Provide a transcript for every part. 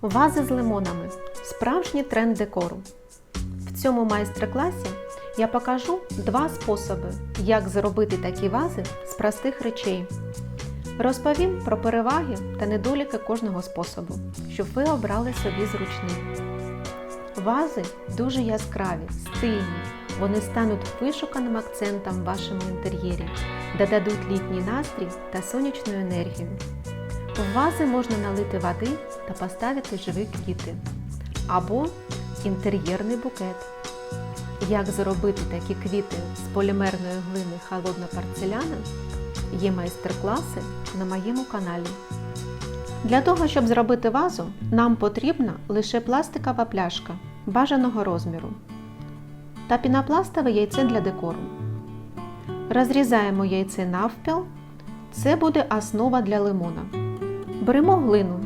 Вази з лимонами справжній тренд декору. В цьому майстер-класі я покажу два способи, як зробити такі вази з простих речей. Розповім про переваги та недоліки кожного способу, щоб ви обрали собі зручний. Вази дуже яскраві, стильні. Вони стануть вишуканим акцентом в вашому інтер'єрі, додадуть літній настрій та сонячну енергію. В вази можна налити води та поставити живі квіти або інтер'єрний букет. Як зробити такі квіти з полімерної глини холодна порцеляна, є майстер-класи на моєму каналі. Для того, щоб зробити вазу, нам потрібна лише пластикова пляшка бажаного розміру та пінопластове яйце для декору. Розрізаємо яйце навпіл. Це буде основа для лимона. Беремо глину.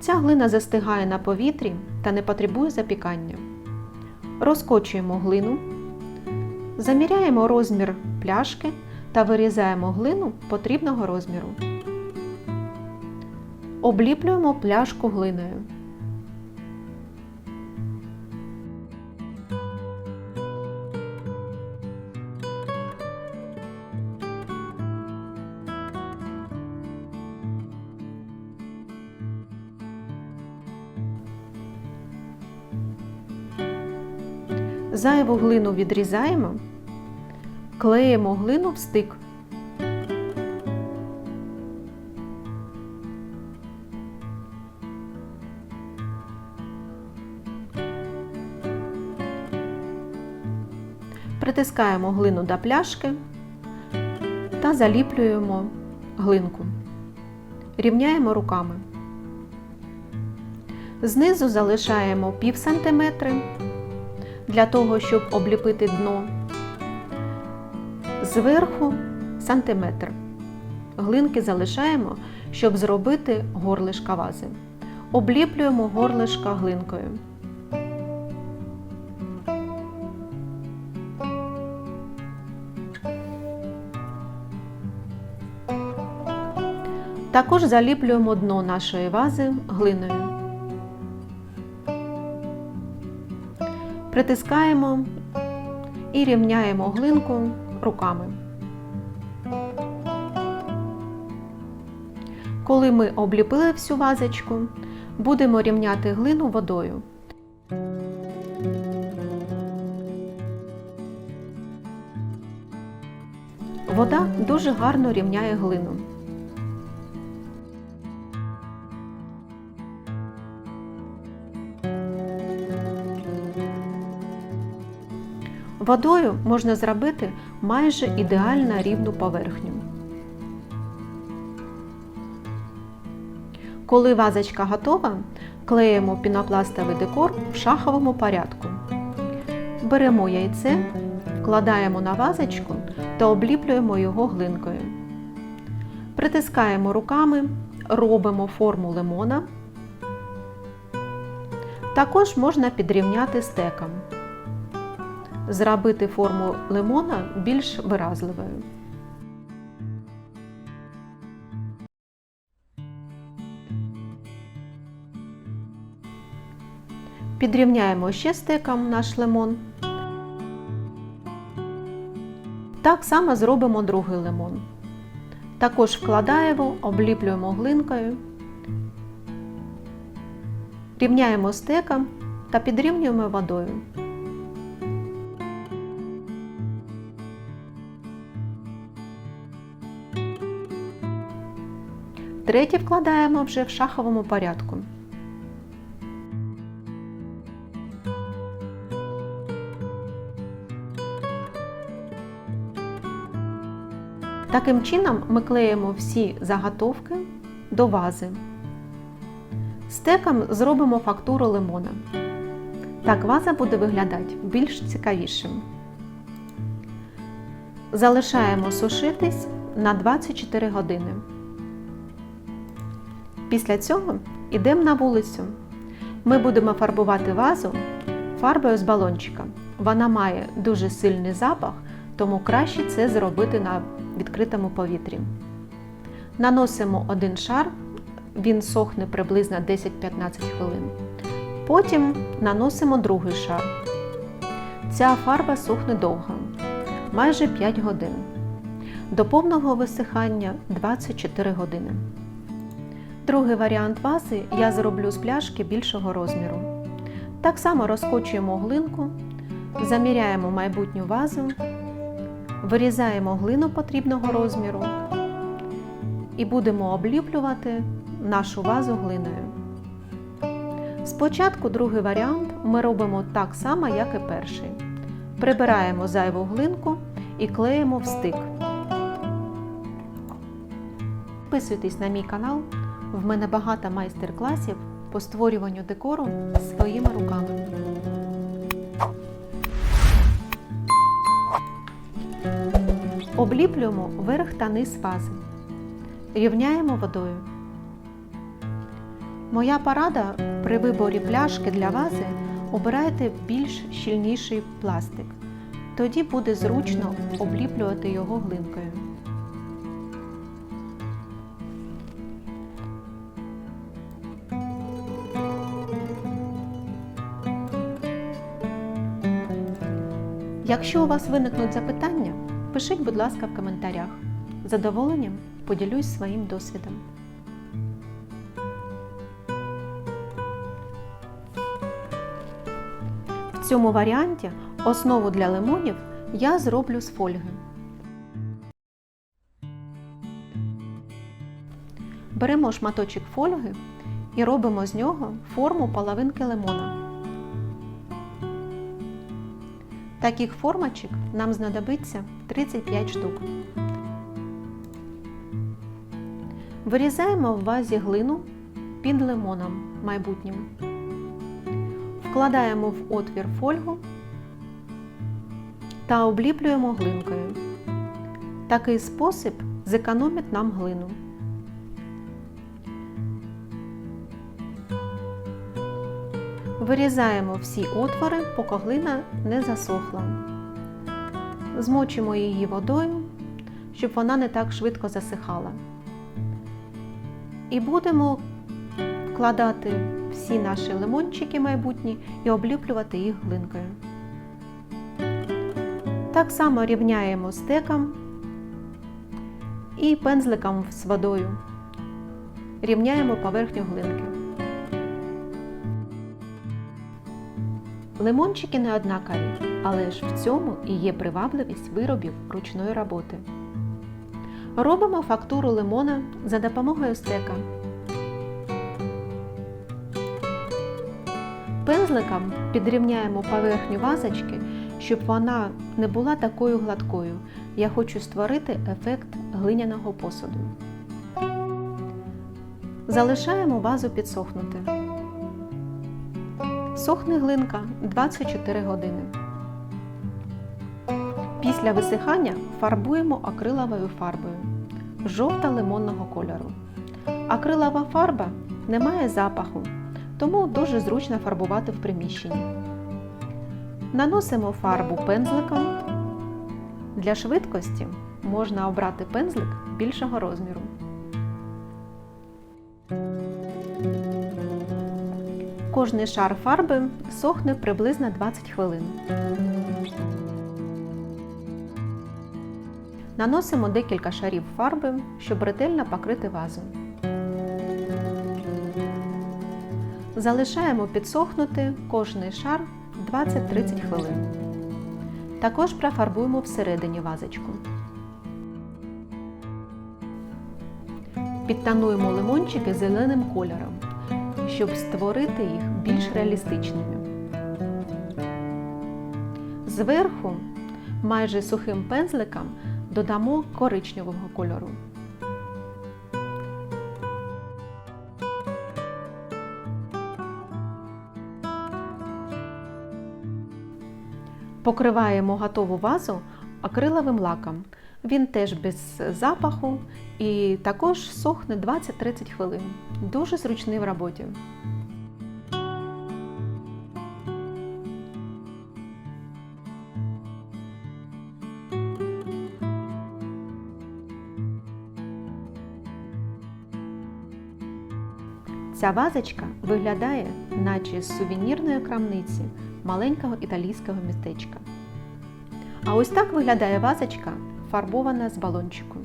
Ця глина застигає на повітрі та не потребує запікання. Розкочуємо глину, заміряємо розмір пляшки та вирізаємо глину потрібного розміру. Обліплюємо пляшку глиною. Зайву глину відрізаємо, клеїмо глину в стик. Притискаємо глину до пляшки та заліплюємо глинку. Рівняємо руками. Знизу залишаємо пів сантиметри для того, щоб обліпити дно. Зверху сантиметр. Глинки залишаємо, щоб зробити горлишка вази. Обліплюємо горлишка глинкою. Також заліплюємо дно нашої вази глиною. Притискаємо і рівняємо глинку руками. Коли ми обліпили всю вазочку, будемо рівняти глину водою. Вода дуже гарно рівняє глину. Водою можна зробити майже ідеально рівну поверхню. Коли вазочка готова, клеїмо пінопластовий декор в шаховому порядку. Беремо яйце, вкладаємо на вазочку та обліплюємо його глинкою. Притискаємо руками, робимо форму лимона. Також можна підрівняти стеком зробити форму лимона більш виразливою. Підрівняємо ще стеком наш лимон. Так само зробимо другий лимон. Також вкладаємо, обліплюємо глинкою, рівняємо стеком та підрівнюємо водою. Третє вкладаємо вже в шаховому порядку. Таким чином ми клеїмо всі заготовки до вази. Стеком зробимо фактуру лимона. Так ваза буде виглядати більш цікавішим. Залишаємо сушитись на 24 години. Після цього йдемо на вулицю. Ми будемо фарбувати вазу фарбою з балончика. Вона має дуже сильний запах, тому краще це зробити на відкритому повітрі. Наносимо один шар він сохне приблизно 10-15 хвилин. Потім наносимо другий шар. Ця фарба сохне довго, майже 5 годин. До повного висихання 24 години. Другий варіант вази я зроблю з пляшки більшого розміру. Так само розкочуємо глинку, заміряємо майбутню вазу, вирізаємо глину потрібного розміру і будемо обліплювати нашу вазу глиною. Спочатку другий варіант ми робимо так само, як і перший. Прибираємо зайву глинку і клеїмо в стик. Підписуйтесь на мій канал. В мене багато майстер-класів по створюванню декору своїми руками. Обліплюємо верх та низ вази. Рівняємо водою. Моя порада при виборі пляшки для вази обирайте більш щільніший пластик. Тоді буде зручно обліплювати його глинкою. Якщо у вас виникнуть запитання, пишіть, будь ласка, в коментарях. Задоволенням поділюсь своїм досвідом. В цьому варіанті основу для лимонів я зроблю з фольги. Беремо шматочок фольги і робимо з нього форму половинки лимона. Таких формочок нам знадобиться 35 штук. Вирізаємо в вазі глину під лимоном майбутнім. Вкладаємо в отвір фольгу та обліплюємо глинкою. Такий спосіб зекономить нам глину. Вирізаємо всі отвори, поки глина не засохла. Змочимо її водою, щоб вона не так швидко засихала. І будемо вкладати всі наші лимончики майбутні і обліплювати їх глинкою. Так само рівняємо стеком і пензликом з водою. Рівняємо поверхню глинки. Лимончики не однакові, але ж в цьому і є привабливість виробів ручної роботи. Робимо фактуру лимона за допомогою стека. Пензликом підрівняємо поверхню вазочки, щоб вона не була такою гладкою. Я хочу створити ефект глиняного посуду. Залишаємо вазу підсохнути. Сохне глинка 24 години. Після висихання фарбуємо акриловою фарбою жовта лимонного кольору. Акрилова фарба не має запаху, тому дуже зручно фарбувати в приміщенні. Наносимо фарбу пензликом. Для швидкості можна обрати пензлик більшого розміру. Кожний шар фарби сохне приблизно 20 хвилин. Наносимо декілька шарів фарби, щоб ретельно покрити вазу. Залишаємо підсохнути кожний шар 20-30 хвилин. Також профарбуємо всередині вазочку. Підтануємо лимончики зеленим кольором, щоб створити їх більш реалістичними. Зверху майже сухим пензликом додамо коричневого кольору. Покриваємо готову вазу акриловим лаком. Він теж без запаху і також сохне 20-30 хвилин. Дуже зручний в роботі. Ця вазочка виглядає, наче з сувенірної крамниці маленького італійського містечка. А ось так виглядає вазочка, фарбована з балончиком.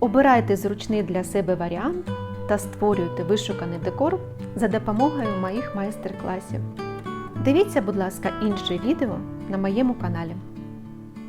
Обирайте зручний для себе варіант та створюйте вишуканий декор за допомогою моїх майстер-класів. Дивіться, будь ласка, інше відео на моєму каналі.